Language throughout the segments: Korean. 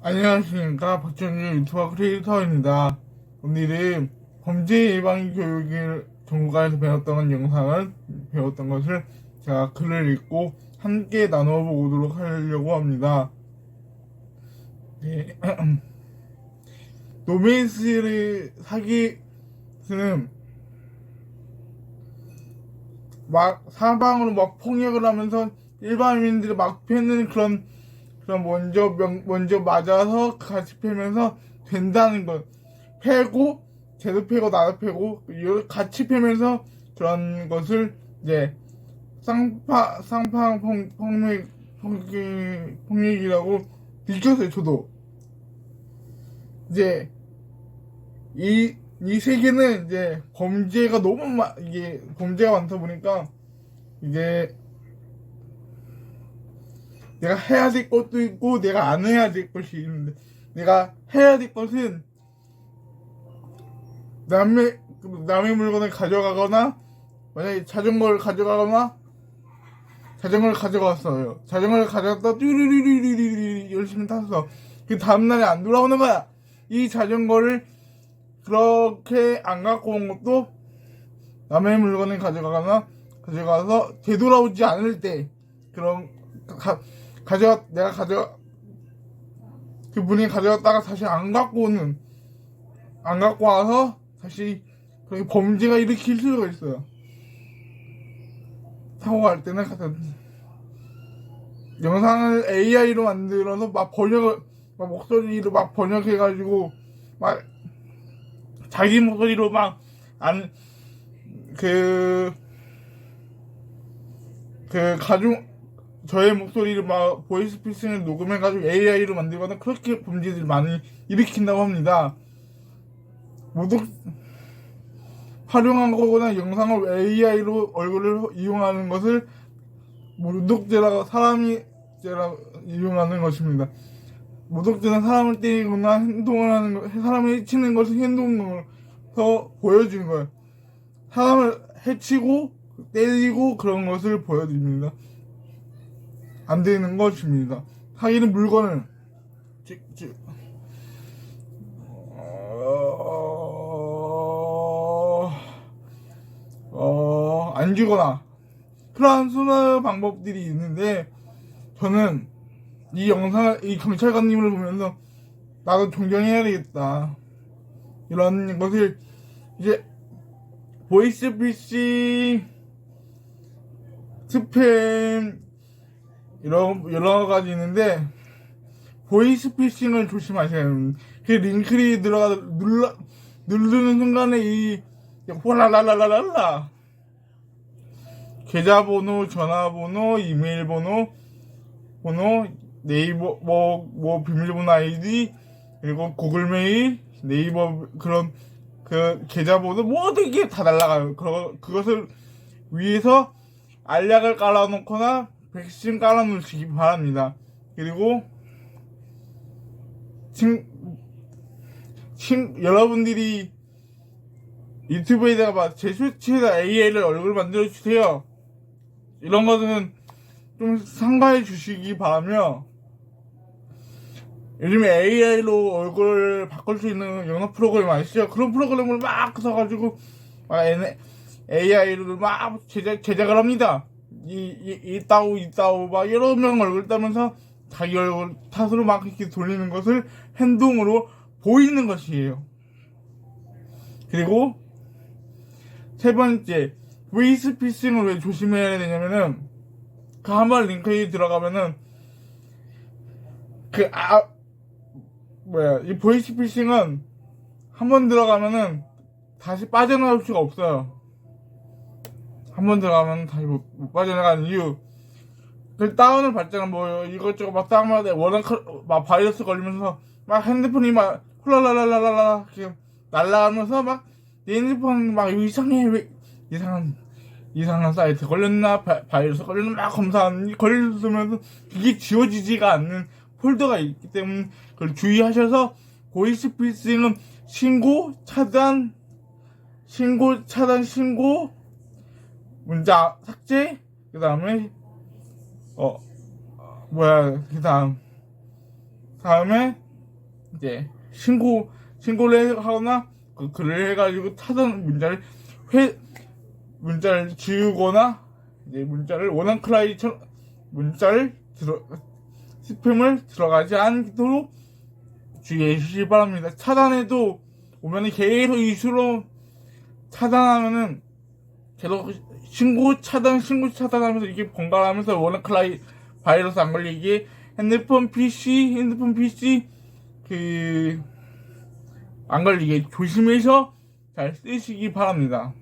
안녕하십니까 박정규 유튜버 크리에이터입니다. 오늘은 범죄 예방 교육을 전국가에서 배웠던 영상을 배웠던 것을 제가 글을 읽고 함께 나누어 보도록 하려고 합니다. 네. 노베이스를 사기는 막 사방으로 막 폭력을 하면서 일반인들을 막 패는 그런 그럼 먼저 명- 먼저 맞아서 같이 패면서 된다는 것 패고 쟤도 패고 나도 패고 같이 패면서 그런 것을 이제 쌍파 쌍파 폭- 폭력 폭력 폭력이라고 느꼈어요 저도. 이제 이 이 세계는 이제 범죄가 너무 마, 이게 범죄가 많다 보니까 이제 내가 해야 될 것도 있고 내가 안 해야 될 것이 있는데 내가 해야 될 것은 남의 남의 물건을 가져가거나 만약에 자전거를 가져가거나 자전거를 가져갔어요. 자전거를 가져갔다 뚜루루루루루루 열심히 탔어. 그 다음날에 안 돌아오는 거야. 이 자전거를 그렇게 안 갖고 온 것도 남의 물건을 가져가거나 가져가서 되돌아오지 않을 때 그런 가, 가져 내가 가져 그분이 가져갔다가 다시 안 갖고 오는 안 갖고 와서 다시 그렇게 범죄가 일으킬 수가 있어요. 타고 갈 때는 가서 영상을 AI로 만들어서 막 번역을 막 목소리로 막 번역해가지고 막 자기 목소리로 막 안 그 그 가족 저의 목소리를 막 보이스피싱을 녹음해가지고 AI로 만들거나 그렇게 범죄들이 많이 일으킨다고 합니다. 모두 활용한 거거나 영상을 AI로 얼굴을 이용하는 것을 모독죄라고 사람이 죄라 이용하는 것입니다. 모독죄는 사람을 때리거나 행동을 하는 것, 사람을 해치는 것을 행동으로 보여주는 거예요. 사람을 해치고 때리고 그런 것을 보여줍니다. 안 되는 것입니다. 사기는 물건을. 즉, 즉, 어, 어, 안 주거나 그러한 수많은 방법들이 있는데 저는 이 영상을 이 경찰관님을 보면서 나도 존경해야 되겠다. 이런 것을 이제 보이스피싱 스팸 이런 여러 가지 있는데 보이스피싱을 조심하셔야 합니다. 그 링크리 들어가 눌러 누르는 순간에 이 호랄랄랄랄라 계좌번호, 전화번호, 이메일번호, 번호, 네이버 뭐 뭐 비밀번호 아이디 그리고 구글메일, 네이버 그런 그 계좌번호 모든 게다 날라가요. 그 그것을 위해서 알약을 깔아놓거나 백신 깔아놓으시기 바랍니다. 그리고 친, 친, 여러분들이 유튜브에다가 막제 수치에다 AI를 얼굴 만들어 주세요. 이런 것은 좀 삼가해 주시기 바라며 요즘에 AI로 얼굴 바꿀 수 있는 영어 프로그램 아시죠? 그런 프로그램을 막 써가지고 막 AI로 막 제작, 제작을 합니다. 이, 이, 이 따오, 이 따오, 막 여러 명 얼굴 따면서 자기 얼굴 탓으로 막 이렇게 돌리는 것을 행동으로 보이는 것이에요. 그리고 세 번째, 웨이스피싱을 왜 조심해야 되냐면은, 그한번 링크에 들어가면은, 그, 아, 뭐야, 이 보이스피싱은 한 번 들어가면은 다시 빠져나올 수가 없어요. 한 번 들어가면 다시 못, 못 빠져나가는 이유. 그 다운을 받잖아, 뭐, 이것저것 막 다운받아, 워낙, 크- 막 바이러스 걸리면서, 막 핸드폰이 막, 훌라라라라라라, 이렇게 날라가면서 막, 내 핸드폰 막 이상해, 왜, 이상한, 이상한 사이트 걸렸나, 바, 바이러스 걸렸나, 막 검사하는, 걸리면서, 그게 지워지지가 않는 폴더가 있기 때문에, 그걸 주의하셔서, 보이스피싱은 신고, 차단, 신고, 차단, 신고, 문자 삭제, 그 다음에, 어, 뭐야, 그 다음, 다음에, 이제 신고 신고를 하거나 그 글을 해가지고 차단 문자를 회 문자를 지우거나 이제 문자를 원한 클라이처럼 문자를 들어 스팸을 들어가지 않도록 주의해 주시기 바랍니다. 차단해도 오면은 계속 이슈로 차단하면은 계속 신고 차단 신고 차단하면서 이게 번갈아가면서 원한클라이 바이러스 안 걸리게 핸드폰 PC 핸드폰 PC 그 안 걸리게 조심해서 잘 쓰시기 바랍니다.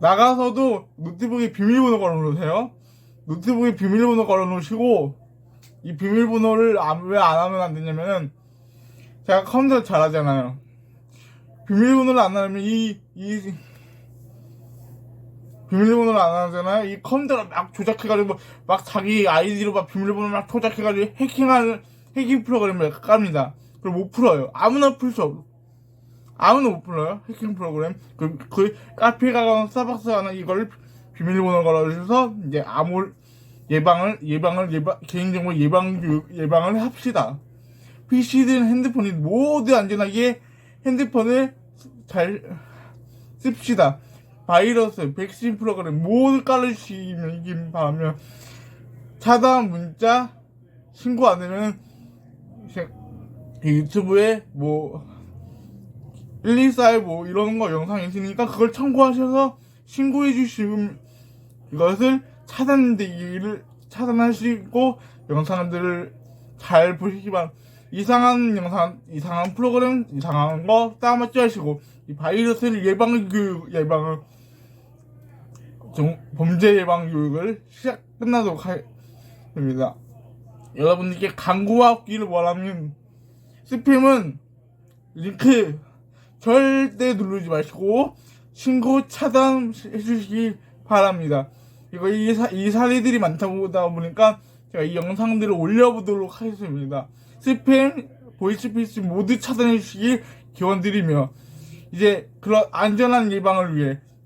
나가서도 노트북에 비밀번호 걸어놓으세요. 노트북에 비밀번호 걸어놓으시고 이 비밀번호를 왜 안 하면 안 되냐면은 제가 컴퓨터 잘하잖아요. 비밀번호를 안 하면 이, 이, 비밀번호를 안 하잖아요. 이 컴퓨터를 막 조작해가지고 막 자기 아이디로 막 비밀번호 막 조작해가지고 해킹하는, 해킹 프로그램을 깝니다. 그걸 못 풀어요. 아무나 풀 수 없어. 아무나 못 풀어요. 해킹 프로그램. 그, 그, 카페 가거나 스타벅스 가는 이걸 비밀번호 걸어주셔서 이제 아무, 예방을, 예방을, 예방, 개인정보 예방, 교육, 예방을 합시다. PC든 핸드폰이 모두 안전하게 핸드폰을 잘 씁시다. 바이러스, 백신 프로그램 모두 깔으시기 바라며 차단 문자 신고 안 되면 유튜브에 뭐 114에 뭐 이런 거 영상 있으니까 그걸 참고하셔서 신고해 주시면 이것을 차단되기를 차단하시고 영상들을 잘 보시기 바랍니다. 이상한 영상, 이상한 프로그램, 이상한 거 다운받지 마시고 이 바이러스를 예방 교육, 예방을 좀 범죄 예방 교육을 시작 끝나도록 하겠습니다. 여러분들께 강구와 없기를 원하면 스팸은 링크 절대 누르지 마시고 신고 차단해 주시기 바랍니다. 이거 이, 사, 이 사례들이 많다 보니까 제가 이 영상들을 올려보도록 하겠습니다. 스팸, 보이스피스 모두 차단해 주시길 기원드리며 이제 그런 안전한 예방을 위해